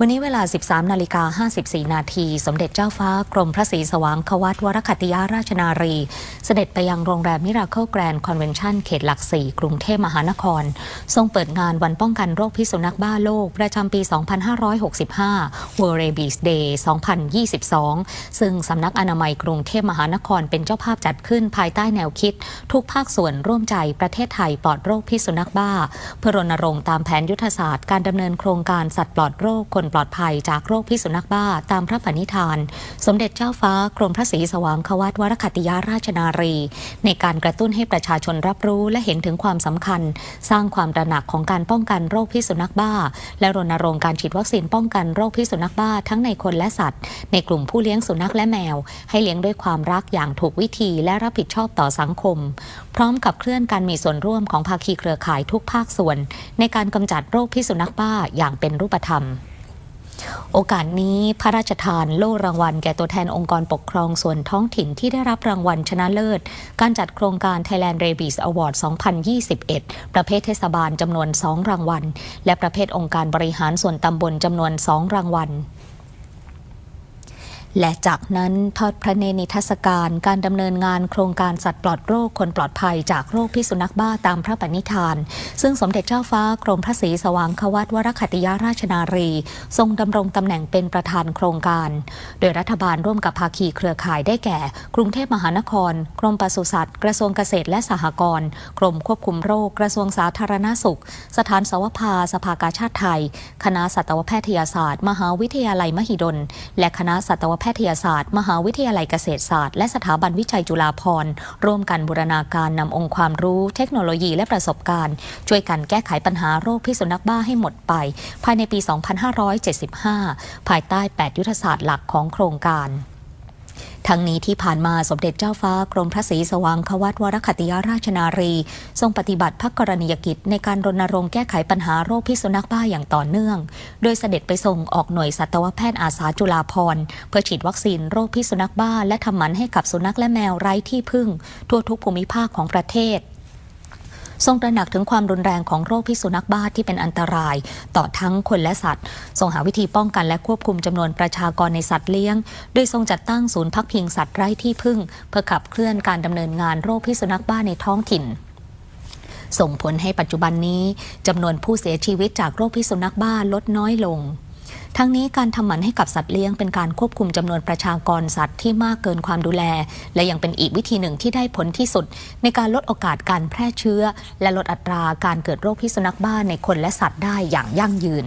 วันนี้เวลา 13 นาฬิกา 54 นาที สมเด็จเจ้าฟ้ากรมพระศรีสว่างควัตวรคัตติยาราชนารี เสด็จไปยังโรงแรมมิราเคิลแกรนด์คอนเวนชั่นเขตหลักสี่กรุงเทพมหานคร ทรงเปิดงานวันป้องกันโรคพิษสุนัขบ้าโลก ประจำปี 2565 World Rabies Day 2022 ซึ่งสำนักอนามัยกรุงเทพมหานครเป็นเจ้าภาพจัดขึ้นภายใต้แนวคิด ทุกภาคส่วนร่วมใจประเทศไทยปลอดโรคพิษสุนัขบ้า เพื่อรณรงค์ตามแผนยุทธศาสตร์การดำเนินโครงการสัตว์ปลอดโรคคนปลอดภัยจากโรคพิษสุนัขบ้าตามพระปณิธาน สมเด็จเจ้าฟ้ากรมพระศรีสว่างควัตวรคัติยาราชนารี ในการกระตุ้นให้ประชาชนรับรู้และเห็นถึงความสำคัญ สร้างความตระหนักของการป้องกันโรคพิษสุนัขบ้า และรณรงค์การฉีดวัคซีนป้องกันโรคพิษสุนัขบ้าทั้งในคนและสัตว์ ในกลุ่มผู้เลี้ยงสุนัขและแมว ให้เลี้ยงด้วยความรักอย่างถูกวิธีและรับผิดชอบต่อสังคม พร้อมกับเคลื่อนการมีส่วนร่วมของภาคีเครือข่ายทุกภาคส่วน ในการกำจัดโรคพิษสุนัขบ้าอย่างเป็นรูปธรรม โอกาสนี้พระราชทานโล่รางวัล แก่ตัวแทนองค์กรปกครองส่วนท้องถิ่นที่ได้รับรางวัลชนะเลิศ การจัดโครงการ Thailand Rabies Award 2021 ประเภทเทศบาลจำนวน 2 รางวัล และประเภทองค์การบริหารส่วนตำบลจำนวน 2 รางวัล และจากนั้นทอดพระเนตรนิทรรศการการดำเนินงานโครงการสัตว์ปลอดโรคคนปลอดภัยจากโรคพิษสุนัขบ้าตามพระปณิธาน ซึ่งสมเด็จเจ้าฟ้ากรมพระศรีสว่างควัตวรคัตติยาราชนารี ทรงดำรงตำแหน่งเป็นประธานโครงการ โดยรัฐบาลร่วมกับภาคีเครือข่ายได้แก่ กรุงเทพมหานคร กรมปศุสัตว์กระทรวงเกษตรและสหกรณ์กรมควบคุมโรค กระทรวงสาธารณสุข สถานสวภาสภากาชาติไทย คณะสัตวแพทยศาสตร์ มหาวิทยาลัยมหิดล และคณะสัตวแพทยศาสตร์ มหาวิทยาลัยเกษตรศาสตร์ และสถาบันวิจัยจุฬาภรณ์ร่วมกันบูรณาการนำองค์ความรู้ เทคโนโลยีและประสบการณ์ ช่วยกันแก้ไขปัญหาโรคพิษสุนัขบ้าให้หมดไป ภายในปี 2575 ภายใต้ 8 ยุทธศาสตร์หลักของโครงการ ทั้งนี้ที่ผ่านมาสมเด็จเจ้าฟ้ากรมพระศรีสว่างควัตวรคติยาราชนารี ทรงปฏิบัติพระกรณียกิจในการรณรงค์แก้ไขปัญหาโรคพิษสุนัขบ้าอย่างต่อเนื่อง โดยเสด็จไปส่งออกหน่วยสัตวแพทย์อาสาจุฬาภรณ์เพื่อฉีดวัคซีนโรคพิษสุนัขบ้า และทำหมันให้กับสุนัขและแมวไร้ที่พึ่ง ทั่วทุกภูมิภาคของประเทศ ทรงตระหนักถึงความรุนแรงของโรคพิษสุนัขบ้าที่เป็นอันตราย ต่อทั้งคนและสัตว์ ทรงหาวิธีป้องกันและควบคุมจำนวนประชากรในสัตว์เลี้ยง โดยทรงจัดตั้งศูนย์พักพิงสัตว์ไร้ที่พึ่ง เพื่อขับเคลื่อนการดำเนินงานโรคพิษสุนัขบ้าในท้องถิ่นส่งผลให้ปัจจุบันนี้จำนวนผู้เสียชีวิตจากโรคพิษสุนัขบ้าลดน้อยลง ทั้งนี้การทำหมันให้กับสัตว์เลี้ยงเป็นการควบคุมจำนวนประชากรสัตว์ที่มากเกินความดูแล และยังเป็นอีกวิธีหนึ่งที่ได้ผลที่สุด ในการลดโอกาสการแพร่เชื้อ และลดอัตราการเกิดโรคพิษสุนัขบ้าในคนและสัตว์ได้อย่างยั่งยืน